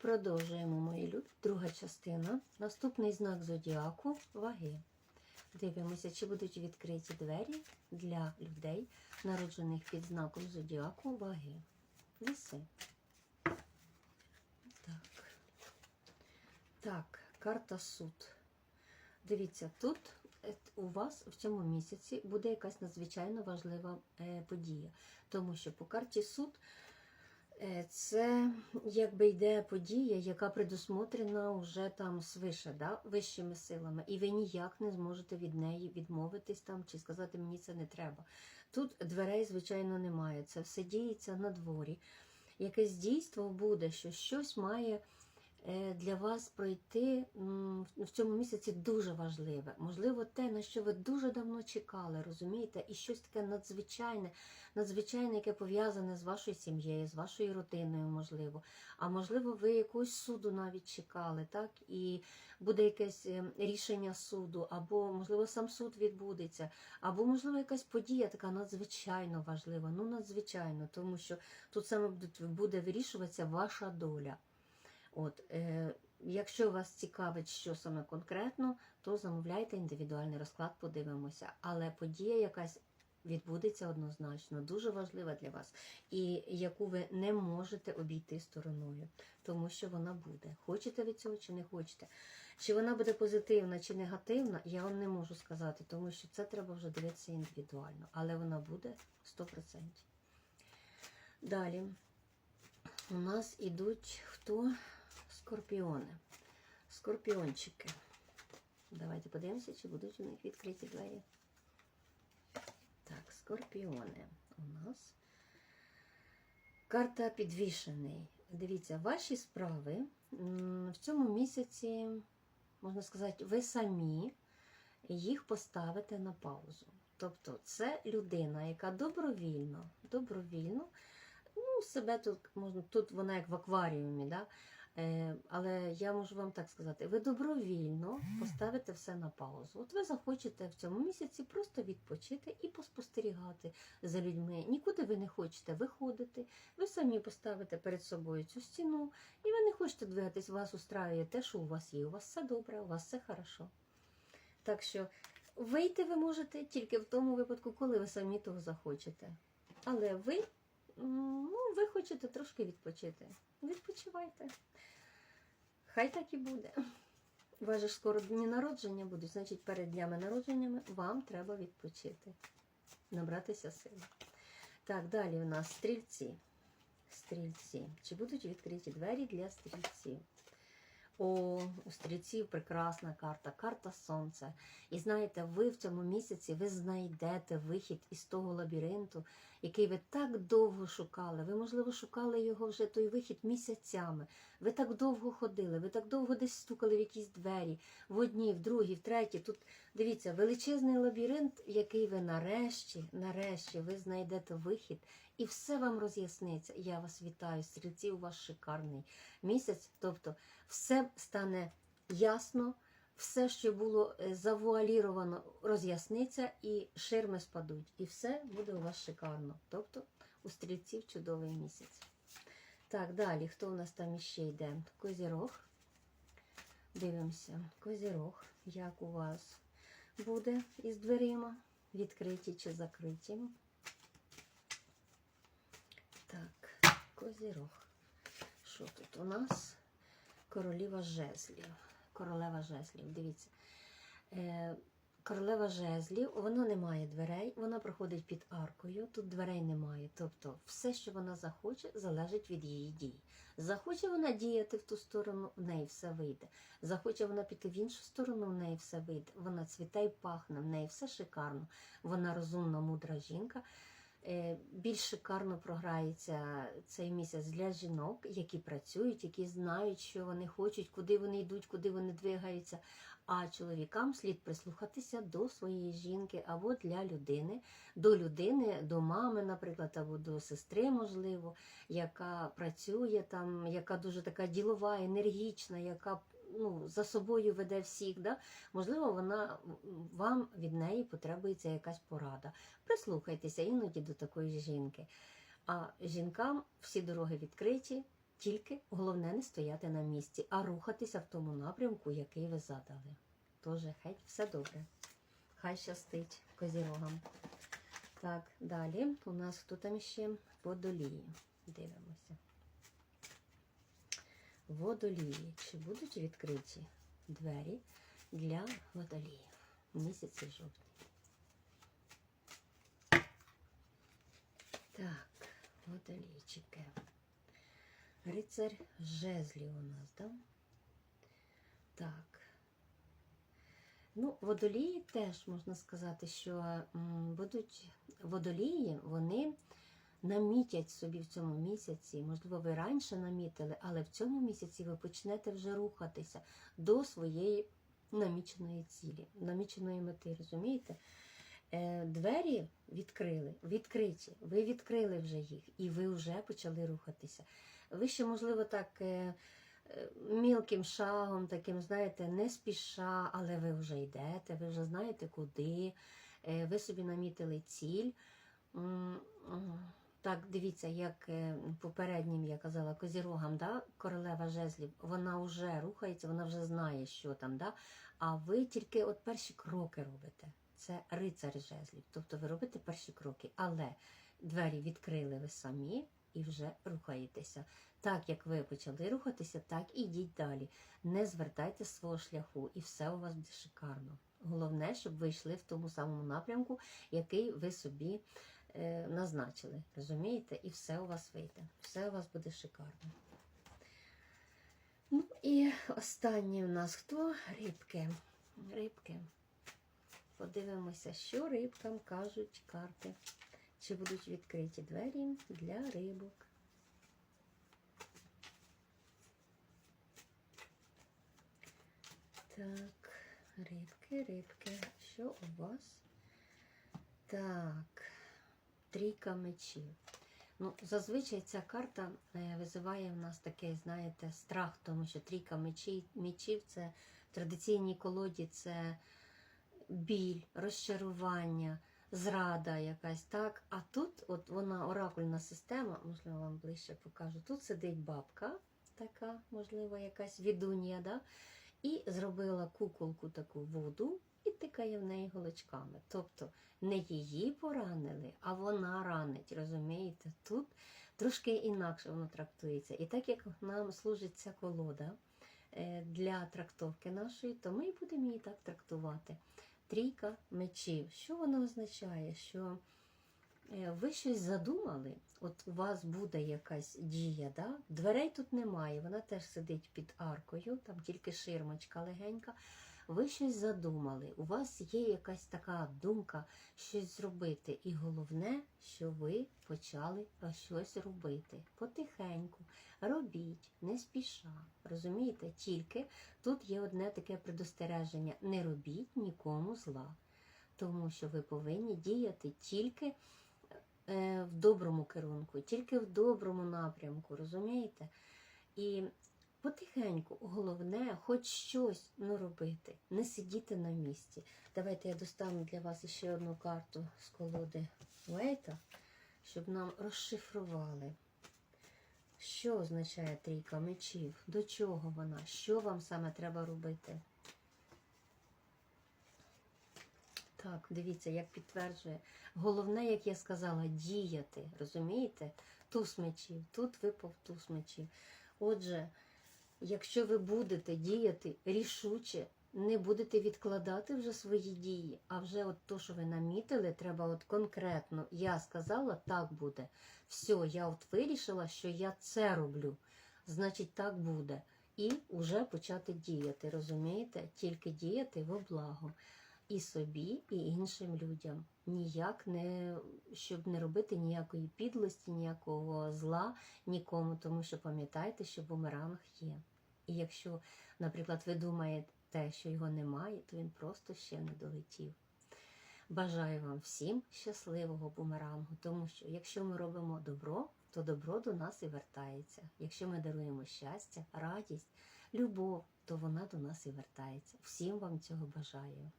Продовжуємо, мої любі. Друга частина. Наступний знак зодіаку ваги. Дивимося, чи будуть відкриті двері для людей, народжених під знаком зодіаку ваги. Веси. Так. Так, карта суд. Дивіться, тут е, у вас в цьому місяці буде якась надзвичайно важлива е, подія. Тому що по карті суд це якби йде подія, яка предусмотрена вже там свише, да, вищими силами, і ви ніяк не зможете від неї відмовитись там чи сказати мені це не треба. Тут дверей, звичайно, немає. Це все діється на дворі. Якесь дійство буде, що щось має е, для вас пройти в цьому місяці дуже важливе. Можливо, те, на що ви дуже давно чекали, розумієте, і щось таке надзвичайне, надзвичайне, яке пов'язане з вашою сім'єю, з вашою родиною, можливо. А можливо, ви якогось суду навіть чекали, так? І буде якесь е, рішення суду, або, можливо, сам суд відбудеться, або, можливо, якась подія така надзвичайно важлива. Ну, надзвичайно, тому що тут саме буде вирішуватися ваша доля. От, е, якщо вас цікавить, що саме конкретно, то замовляйте індивідуальний розклад, подивимося. Але подія якась відбудеться однозначно, дуже важлива для вас, і яку ви не можете обійти стороною, тому що вона буде. Хочете ви цього чи не хочете? Чи вона буде позитивна чи негативна, я вам не можу сказати, тому що це треба вже дивитися індивідуально, але вона буде 100%. Далі у нас ідуть хто? Скорпіони. Скорпіончики. Давайте подивимося, чи будуть у них відкриті двері. Так, скорпіони у нас. Карта підвішений. Дивіться, ваші справи в цьому місяці, можна сказати, ви самі їх поставите на паузу. Тобто це людина, яка добровільно, добровільно, ну, себе тут можна, тут вона як в акваріумі, да? Е, але я можу вам так сказати, ви добровільно поставите все на паузу. От ви захочете в цьому місяці просто відпочити і поспостерігати за людьми. Нікуди ви не хочете виходити, ви самі поставите перед собою цю стіну, і ви не хочете двигатись, вас устраює те, що у вас є. У вас все добре, у вас все хорошо. Так що вийти ви можете тільки в тому випадку, коли ви самі того захочете. Але ви, ну, ви хочете трошки відпочити. Відпочивайте. Хай так і буде. У вас скоро дні народження будуть, значить, перед днями народженнями вам треба відпочити, набратися сили. Так, далі у нас стрільці. Стрільці. Чи будуть відкриті двері для стрільців? О, у стрільців прекрасна карта, карта сонця. І знаєте, ви в цьому місяці ви знайдете вихід із того лабіринту, який ви так довго шукали. Ви, можливо, шукали його вже той вихід місяцями. Ви так довго ходили, ви так довго десь стукали в якісь двері, в одній, в другій, в третій. Тут дивіться, величезний лабіринт, який ви нарешті, нарешті ви знайдете вихід, і все вам роз'ясниться. Я вас вітаю, стрільці, у вас шикарний місяць. Тобто, все стане ясно. Все, що було е, завуаліровано, роз'ясниться, і ширми спадуть. І все буде у вас шикарно. Тобто у стрільців чудовий місяць. Так, далі, хто у нас там іще йде? Козірог. Дивимося, козірог, як у вас буде із дверима, відкриті чи закриті. Так, козірог. Що тут у нас? Королева жезлів. Королева жезлів. Дивіться. Е, королева жезлів, вона не має дверей, вона проходить під аркою, тут дверей немає. Тобто все, що вона захоче, залежить від її дій. Захоче вона діяти в ту сторону, в неї все вийде. Захоче вона піти в іншу сторону, в неї все вийде. Вона цвіте й пахне, в неї все шикарно. Вона розумна, мудра жінка. Е, Більш шикарно програється цей місяць для жінок, які працюють, які знають, що вони хочуть, куди вони йдуть, куди вони двигаються. А чоловікам слід прислухатися до своєї жінки або для людини, до людини, до мами, наприклад, або до сестри, можливо, яка працює там, яка дуже така ділова, енергічна, яка ну, за собою веде всіх. Да? Можливо, вона вам від неї потребується якась порада. Прислухайтеся іноді до такої жінки. А жінкам всі дороги відкриті, Тільки головне не стояти на місці, а рухатися в тому напрямку, який ви задали. Тож, хай все добре. Хай щастить козірогам. Так, далі у нас хто там ще водолії. Дивимося. Водолії. Чи будуть відкриті двері для водоліїв? Місяці жовтні. Так, водолійчики. Рицар жезлів у нас, да? Так. Ну, водолії теж можна сказати, що будуть водолії, вони намітять собі в цьому місяці, можливо, ви раніше намітили, але в цьому місяці ви почнете вже рухатися до своєї наміченої цілі, наміченої мети, розумієте? Е, Двері відкрили, відкриті, ви відкрили вже їх, і ви вже почали рухатися. Ви ще, можливо, так е, е, мілким шагом, таким, знаєте, не спіша, але ви вже йдете, ви вже знаєте куди, ви собі намітили ціль. Так, дивіться, як е, попереднім я казала, козірогам, да? королева жезлів, вона вже рухається, вона вже знає, що там, да? а ви тільки от перші кроки робите. Це рицар жезлів. Тобто ви робите перші кроки, але двері відкрили ви самі і вже рухаєтеся. Так як ви почали рухатися, так і йдіть далі. Не звертайте свого шляху, і все у вас буде шикарно. Головне, щоб ви йшли в тому самому напрямку, який ви собі назначили. Розумієте? І все у вас вийде. Все у вас буде шикарно. Ну і останнє у нас хто? Рибки. Рибки. Подивимося, що рибкам кажуть карти. Чи будуть відкриті двері для рибок. Так, рибки, рибки. Що у вас? Так, трійка мечів. Ну, зазвичай ця карта е, визиває в нас такий, знаєте, страх, тому що трійка мечів, мечів це традиційній колоді це біль, розчарування, зрада якась, так? А тут, от вона оракульна система, можливо, вам ближче покажу. Тут сидить бабка, така, можливо, якась відунія, да? і зробила куколку таку воду і тикає в неї голочками. Тобто не її поранили, а вона ранить. Розумієте? Тут трошки інакше воно трактується. І так як нам служить ця колода е, для трактовки нашої, то ми будемо її так трактувати. Трійка мечів. Що воно означає? Що е, ви щось задумали, от у вас буде якась дія, да? дверей тут немає, вона теж сидить під аркою, там тільки ширмочка легенька. Ви щось задумали, у вас є якась така думка щось зробити. І головне, що ви почали щось робити. Потихеньку, робіть, не спіша. Розумієте? Тільки тут є одне таке предостереження: не робіть нікому зла. Тому що ви повинні діяти тільки е, в доброму керунку, тільки в доброму напрямку, розумієте? І потихеньку, головне, хоч щось ну, робити, не сидіти на місці. Давайте я достану для вас ще одну карту з колоди Уейта, щоб нам розшифрували. Що означає трійка мечів? До чого вона? Що вам саме треба робити? Так, дивіться, як підтверджує. Головне, як я сказала, діяти. Розумієте? Туз мечів. Тут випав туз мечів. Отже, якщо ви будете діяти рішуче, не будете відкладати вже свої дії, а вже от то, що ви намітили, треба от конкретно, я сказала, так буде. Все, я от вирішила, що я це роблю. Значить, так буде. І вже почати діяти, розумієте? Тільки діяти во благо. І собі, і іншим людям. Ніяк не щоб не робити ніякої підлості, ніякого зла нікому, тому що пам'ятайте, що бумеранг є. І якщо, наприклад, ви думаєте, що його немає, то він просто ще не долетів. Бажаю вам всім щасливого бумерангу, тому що якщо ми робимо добро, то добро до нас і вертається. Якщо ми даруємо щастя, радість, любов, то вона до нас і вертається. Всім вам цього бажаю.